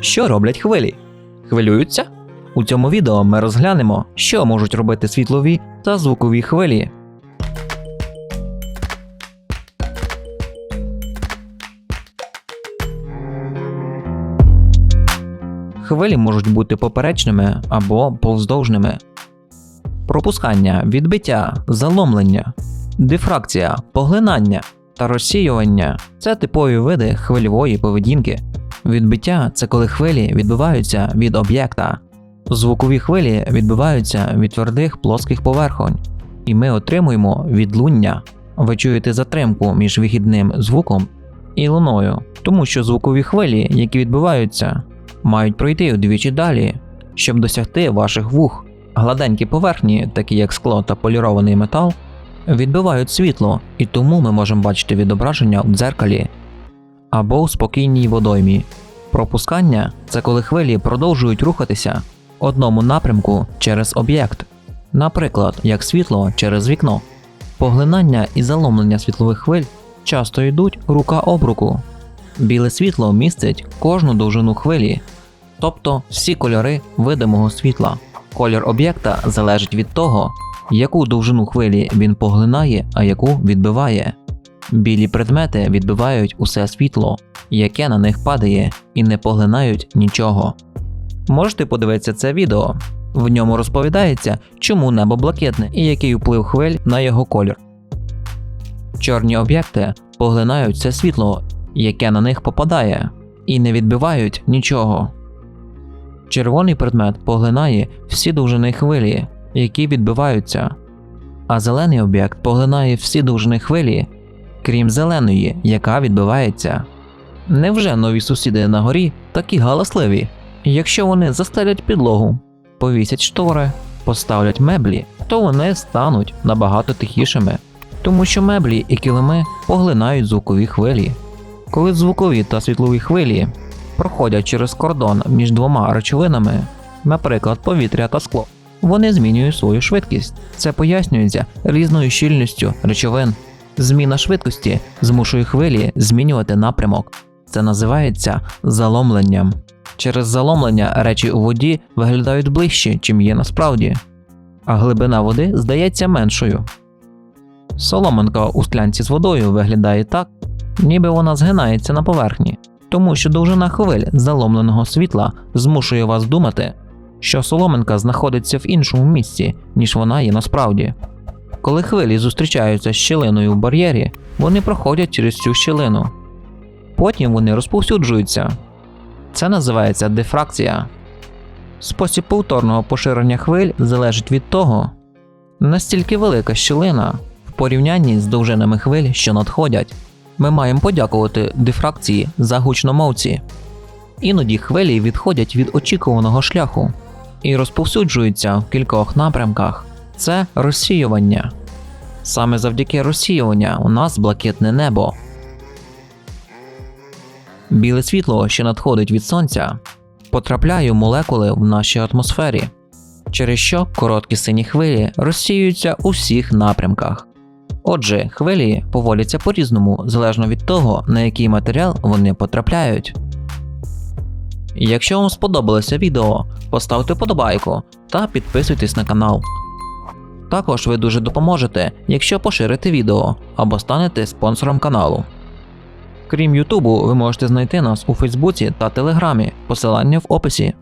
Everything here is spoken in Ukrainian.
Що роблять хвилі? Хвилюються? У цьому відео ми розглянемо, що можуть робити світлові та звукові хвилі. Хвилі можуть бути поперечними або повздовжними. Пропускання, відбиття, заломлення, дифракція, поглинання та розсіювання це типові види хвильової поведінки. Відбиття це коли хвилі відбиваються від об'єкта. Звукові хвилі відбиваються від твердих плоских поверхонь, і ми отримуємо відлуння. Ви чуєте затримку між вихідним звуком і луною, тому що звукові хвилі, які відбиваються, мають пройти удвічі далі, щоб досягти ваших вух. Гладенькі поверхні, такі як скло та полірований метал, відбивають світло, і тому ми можемо бачити відображення в дзеркалі або у спокійній водоймі. Пропускання це коли хвилі продовжують рухатися в одному напрямку через об'єкт, наприклад, як світло через вікно. Поглинання і заломлення світлових хвиль часто йдуть рука об руку. Біле світло містить кожну довжину хвилі, тобто всі кольори видимого світла. Колір об'єкта залежить від того, яку довжину хвилі він поглинає, а яку відбиває. Білі предмети відбивають усе світло, яке на них падає, і не поглинають нічого. Можете подивитися це відео. В ньому розповідається, чому небо блакитне і який вплив хвиль на його колір. Чорні об'єкти поглинають все світло, яке на них попадає, і не відбивають нічого. Червоний предмет поглинає всі довжини хвилі, які відбиваються, а зелений об'єкт поглинає всі довжини хвилі, крім зеленої, яка відбивається. Невже нові сусіди на горі такі галасливі? Якщо вони застелять підлогу, повісять штори, поставлять меблі, то вони стануть набагато тихішими, тому що меблі і килими поглинають звукові хвилі. Коли звукові та світлові хвилі проходять через кордон між двома речовинами, наприклад, повітря та скло, вони змінюють свою швидкість. Це пояснюється різною щільністю речовин. Зміна швидкості змушує хвилі змінювати напрямок. Це називається заломленням. Через заломлення речі у воді виглядають ближче, чим є насправді, а глибина води здається меншою. Соломинка у склянці з водою виглядає так, ніби вона згинається на поверхні, тому що довжина хвиль заломленого світла змушує вас думати, що соломинка знаходиться в іншому місці, ніж вона є насправді. Коли хвилі зустрічаються з щілиною в бар'єрі, вони проходять через цю щілину. Потім вони розповсюджуються. Це називається дифракція. Спосіб повторного поширення хвиль залежить від того, настільки велика щілина в порівнянні з довжинами хвиль, що надходять. Ми маємо подякувати дифракції за гучномовці. Іноді хвилі відходять від очікуваного шляху і розповсюджуються в кількох напрямках. Це розсіювання. Саме завдяки розсіювання у нас блакитне небо. Біле світло, що надходить від сонця, потрапляє в молекули в нашій атмосфері, через що короткі сині хвилі розсіюються у всіх напрямках. Отже, хвилі поводяться по-різному, залежно від того, на який матеріал вони потрапляють. Якщо вам сподобалося відео, поставте подобайку та підписуйтесь на канал. Також ви дуже допоможете, якщо поширите відео або станете спонсором каналу. Крім Ютубу, ви можете знайти нас у Фейсбуці та Телеграмі, посилання в описі.